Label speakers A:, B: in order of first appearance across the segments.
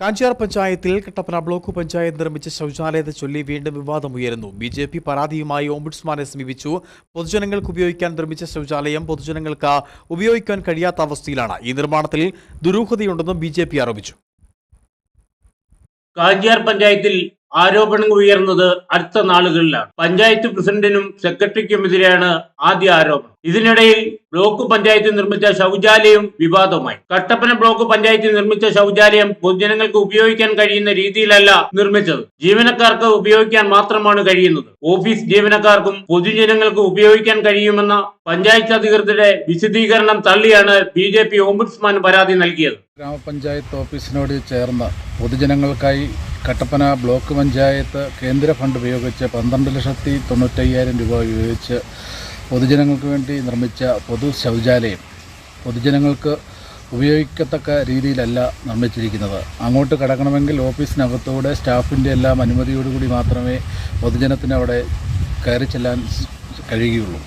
A: കാഞ്ചിയാർ പഞ്ചായത്തിൽ കട്ടപ്പന ബ്ലോക്ക് പഞ്ചായത്ത് നിർമ്മിച്ച ശൗചാലയത്തെ ചൊല്ലി വീണ്ടും വിവാദമുയരുന്നു ബി ജെ പി പരാതിയുമായി ഓംബുഡ്സ്മാനെ സമീപിച്ചു. പൊതുജനങ്ങൾക്ക് ഉപയോഗിക്കാൻ നിർമ്മിച്ച ശൗചാലയം പൊതുജനങ്ങൾക്ക് ഉപയോഗിക്കാൻ കഴിയാത്ത അവസ്ഥയിലാണ്. ഈ നിർമ്മാണത്തിൽ ദുരൂഹതയുണ്ടെന്നും ബി ആരോപിച്ചു.
B: കാഞ്ചിയാർ പഞ്ചായത്തിൽ ആരോപണങ്ങൾ ഉയർന്നത് അടുത്ത നാളുകളിലാണ്. പഞ്ചായത്ത് പ്രസിഡന്റിനും സെക്രട്ടറിക്കും സെക്രട്ടറിക്കുമെതിരെയാണ് ആദ്യ ആരോപണം. ഇതിനിടയിൽ ബ്ലോക്ക് പഞ്ചായത്ത് നിർമ്മിച്ച ശൗചാലയം വിവാദമായി കട്ടപ്പന ബ്ലോക്ക് പഞ്ചായത്തിൽ നിർമ്മിച്ച ശൗചാലയം പൊതുജനങ്ങൾക്ക് ഉപയോഗിക്കാൻ കഴിയുന്ന രീതിയിലല്ല നിർമ്മിച്ചത്. ജീവനക്കാർക്ക് ഉപയോഗിക്കാൻ മാത്രമാണ് കഴിയുന്നത്. ഓഫീസ് ജീവനക്കാർക്കും പൊതുജനങ്ങൾക്ക് ഉപയോഗിക്കാൻ കഴിയുമെന്ന പഞ്ചായത്ത് അധികൃതരുടെ വിശദീകരണം തള്ളിയാണ് ബി ജെ പി ഓംബുഡ്സ്മാൻ പരാതി നൽകിയത്.
C: ഗ്രാമപഞ്ചായത്ത് ഓഫീസിനോട് ചേർന്ന പൊതുജനങ്ങൾക്കായി കട്ടപ്പന ബ്ലോക്ക് പഞ്ചായത്ത് കേന്ദ്ര ഫണ്ട് ഉപയോഗിച്ച് പന്ത്രണ്ട് ലക്ഷത്തി തൊണ്ണൂറ്റയ്യായിരം രൂപ ഉപയോഗിച്ച് പൊതുജനങ്ങൾക്ക് വേണ്ടി നിർമ്മിച്ച പൊതു ശൗചാലയം പൊതുജനങ്ങൾക്ക് ഉപയോഗിക്കത്തക്ക രീതിയിലല്ല നിർമ്മിച്ചിരിക്കുന്നത്. അങ്ങോട്ട് കടക്കണമെങ്കിൽ ഓഫീസിനകത്തൂടെ സ്റ്റാഫിന്റെ എല്ലാം അനുമതിയോടുകൂടി മാത്രമേ പൊതുജനത്തിന് അവിടെ കയറി ചെല്ലാൻ കഴിയുകയുള്ളൂ.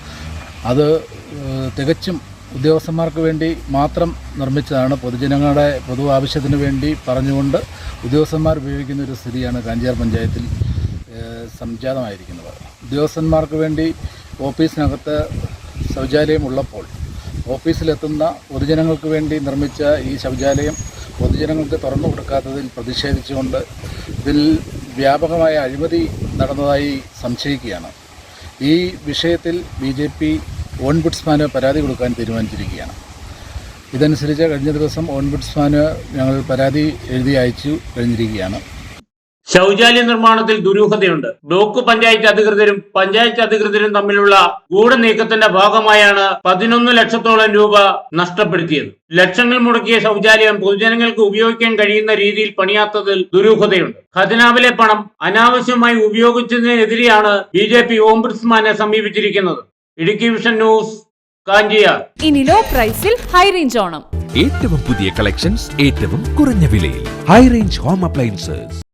C: അത് തികച്ചും ഉദ്യോഗസ്ഥന്മാർക്ക് വേണ്ടി മാത്രം നിർമ്മിച്ചതാണ്. പൊതുജനങ്ങളുടെ പൊതു ആവശ്യത്തിന് വേണ്ടി പറഞ്ഞുകൊണ്ട് ഉദ്യോഗസ്ഥന്മാർ ഉപയോഗിക്കുന്ന ഒരു സ്ഥിതിയാണ് കാഞ്ചിയാർ പഞ്ചായത്തിൽ സംജാതമായിരിക്കുന്നത്. ഉദ്യോഗസ്ഥന്മാർക്ക് വേണ്ടി ഓഫീസിനകത്ത് ശൗചാലയം ഉള്ളപ്പോൾ ഓഫീസിലെത്തുന്ന പൊതുജനങ്ങൾക്ക് വേണ്ടി നിർമ്മിച്ച ഈ ശൗചാലയം പൊതുജനങ്ങൾക്ക് തുറന്നു കൊടുക്കാത്തതിൽ പ്രതിഷേധിച്ചുകൊണ്ട് ഇതിൽ വ്യാപകമായ അഴിമതി നടന്നതായി സംശയിക്കുകയാണ്. ഈ വിഷയത്തിൽ ബി ജെ പി ഓൺബുഡ്സ്മാന് പരാതി കൊടുക്കാൻ തീരുമാനിച്ചിരിക്കുകയാണ്. ഇതനുസരിച്ച് കഴിഞ്ഞ ദിവസം ഓൺബുഡ്സ്മാന് ഞങ്ങൾ പരാതി എഴുതി അയച്ചു കഴിഞ്ഞിരിക്കുകയാണ്.
B: ശൗചാലയ നിർമ്മാണത്തിൽ ദുരൂഹതയുണ്ട്. ബ്ലോക്ക് പഞ്ചായത്ത് അധികൃതരും പഞ്ചായത്ത് അധികൃതരും തമ്മിലുള്ള ഗൂഢനീക്കത്തിന്റെ ഭാഗമായാണ് പതിനൊന്ന് ലക്ഷത്തോളം രൂപ നഷ്ടപ്പെടുത്തിയത്. ലക്ഷങ്ങൾ മുടക്കിയ ശൗചാലയം പൊതുജനങ്ങൾക്ക് ഉപയോഗിക്കാൻ കഴിയുന്ന രീതിയിൽ പണിയാത്തതിൽ ദുരൂഹതയുണ്ട്. ഖജനാവിലെ പണം അനാവശ്യമായി ഉപയോഗിച്ചതിനെതിരെയാണ് ബി ജെ പി ഓംബുഡ്സ്മാനെ സമീപിച്ചിരിക്കുന്നത്. Idukki vision news Kanchiyar.
D: ഇനി ലോ പ്രൈസിൽ ഹൈ റേഞ്ച് ഓണം.
E: ഏറ്റവും പുതിയ കളക്ഷൻസ് ഏറ്റവും കുറഞ്ഞ വിലയിൽ. High range home appliances.